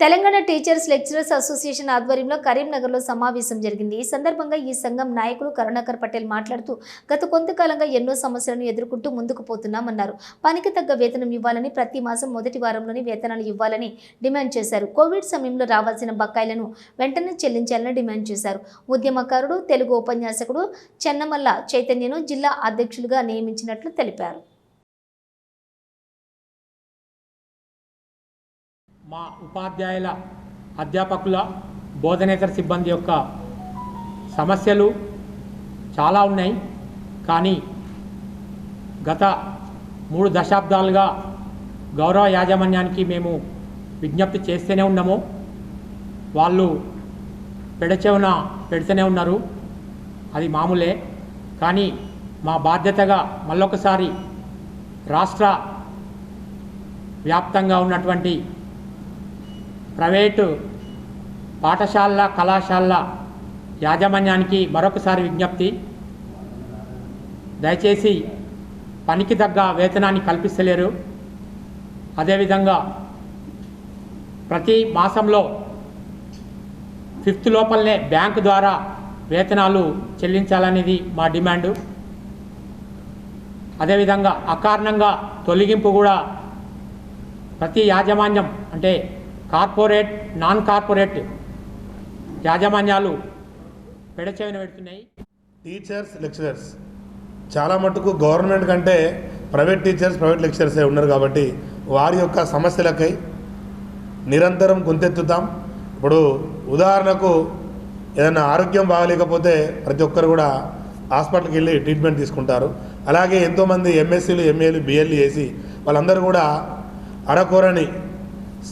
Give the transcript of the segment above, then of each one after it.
Telangana teachers lecturers association ఆధ్వర్యంలో కరీంనగర్లో సమావేశం జరిగింది. ఈ సందర్భంగా ఈ సంఘం నాయకులు కరుణాకర్ పటేల్ మాట్లాడుతూ గత కొంతకాలంగా ఎన్నో సమస్యలను ఎదుర్కొంటూ ముందుకు పోతున్నామన్నారు. పనికి తగ్గ వేతనం ఇవ్వాలని ప్రతి మాసం మొదటి వారంలోనే వేతనాలు ఇవ్వాలని డిమాండ్ చేశారు. కోవిడ్ సమయంలో రావాల్సిన బకాయిలను వెంటనే చెల్లించాలని డిమాండ్ చేశారు. ఉద్యమకారుడు తెలుగు ఉపన్యాసకుడు చెన్నమల్ల చైతన్యను జిల్లా అధ్యక్షులుగా నియమించినట్లు తెలిపారు. మా ఉపాధ్యాయుల అధ్యాపకుల బోధనేతర సిబ్బంది యొక్క సమస్యలు చాలా ఉన్నాయి. కానీ గత మూడు దశాబ్దాలుగా గౌరవ యాజమాన్యానికి మేము విజ్ఞప్తి చేస్తూనే ఉన్నాము. వాళ్ళు పెడచెవున పెడుతూనే ఉన్నారు. అది మామూలే. కానీ మా బాధ్యతగా మళ్ళొకసారి రాష్ట్ర వ్యాప్తంగా ఉన్నటువంటి ప్రైవేటు పాఠశాలల కళాశాలల యాజమాన్యానికి మరొకసారి విజ్ఞప్తి. దయచేసి పనికి తగ్గ వేతనాన్ని కల్పిస్తలేరు. అదేవిధంగా ప్రతి మాసంలో ఫిఫ్త్ లోపలనే బ్యాంకు ద్వారా వేతనాలు చెల్లించాలనేది మా డిమాండు. అదేవిధంగా అకారణంగా తొలగింపు కూడా ప్రతి యాజమాన్యం అంటే కార్పొరేట్ నాన్ కార్పొరేట్ యాజమాన్యాలు పెడచెవిన పెడుతున్నాయి. Teachers lecturers. చాలా మటుకు గవర్నమెంట్ కంటే ప్రైవేట్ టీచర్స్ ప్రైవేట్ లెక్చరర్సే ఉన్నారు కాబట్టి వారి యొక్క సమస్యలకై నిరంతరం గొంతెత్తుతాం. ఇప్పుడు ఉదాహరణకు ఏదైనా ఆరోగ్యం బాగలేకపోతే ప్రతి ఒక్కరు కూడా హాస్పిటల్కి వెళ్ళి ట్రీట్మెంట్ తీసుకుంటారు. అలాగే ఎంతోమంది ఎంఎస్సీలు ఎంఏలు బిఎల్లు చేసి వాళ్ళందరూ కూడా అరకొరని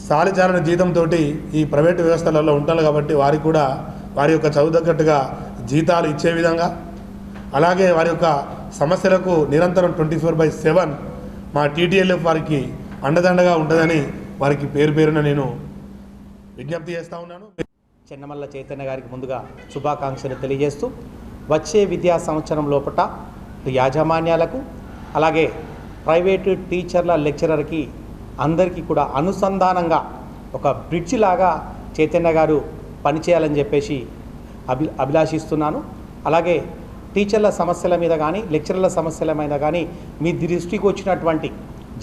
సాలిచారని జీతంతో ఈ ప్రైవేటు వ్యవస్థలలో ఉంటారు కాబట్టి వారికి కూడా వారి యొక్క చదువు తగ్గట్టుగా జీతాలు ఇచ్చే విధంగా అలాగే వారి యొక్క సమస్యలకు నిరంతరం ట్వంటీ ఫోర్ బై సెవెన్ మా టీటీఎల్ఎఫ్ వారికి అండదండగా ఉంటుందని వారికి పేరు పేరున నేను విజ్ఞప్తి చేస్తూ ఉన్నాను. చెన్నమల్ల చైతన్య గారికి ముందుగా శుభాకాంక్షలు తెలియజేస్తూ వచ్చే విద్యా సంవత్సరం లోపల యాజమాన్యాలకు అలాగే ప్రైవేటు టీచర్ల లెక్చరర్కి అందరికీ కూడా అనుసంధానంగా ఒక బ్రిడ్జ్ లాగా చైతన్య గారు పనిచేయాలని చెప్పేసి అభి అభిలాషిస్తున్నాను. అలాగే టీచర్ల సమస్యల మీద కానీ లెక్చరర్ల సమస్యల మీద కానీ మీ దృష్టికి వచ్చినటువంటి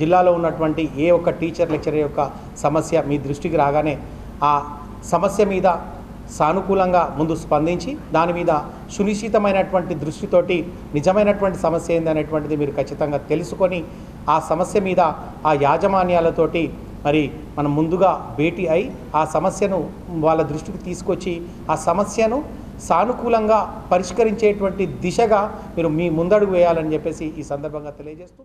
జిల్లాలో ఉన్నటువంటి ఏ ఒక్క టీచర్ లెక్చరర్ యొక్క సమస్య మీ దృష్టికి రాగానే ఆ సమస్య మీద సానుకూలంగా ముందు స్పందించి దాని మీద సునిశ్చితమైనటువంటి దృష్టితోటి నిజమైనటువంటి సమస్య ఏందనేటువంటిది మీరు ఖచ్చితంగా తెలుసుకొని ఆ సమస్య మీద ఆ యాజమాన్యాలతోటి మరి మనం ముందుగా భేటీ అయి ఆ సమస్యను వాళ్ళ దృష్టికి తీసుకొచ్చి ఆ సమస్యను సానుకూలంగా పరిష్కరించేటువంటి దిశగా మీరు మీ ముందడుగు వేయాలని చెప్పేసి ఈ సందర్భంగా తెలియజేస్తూ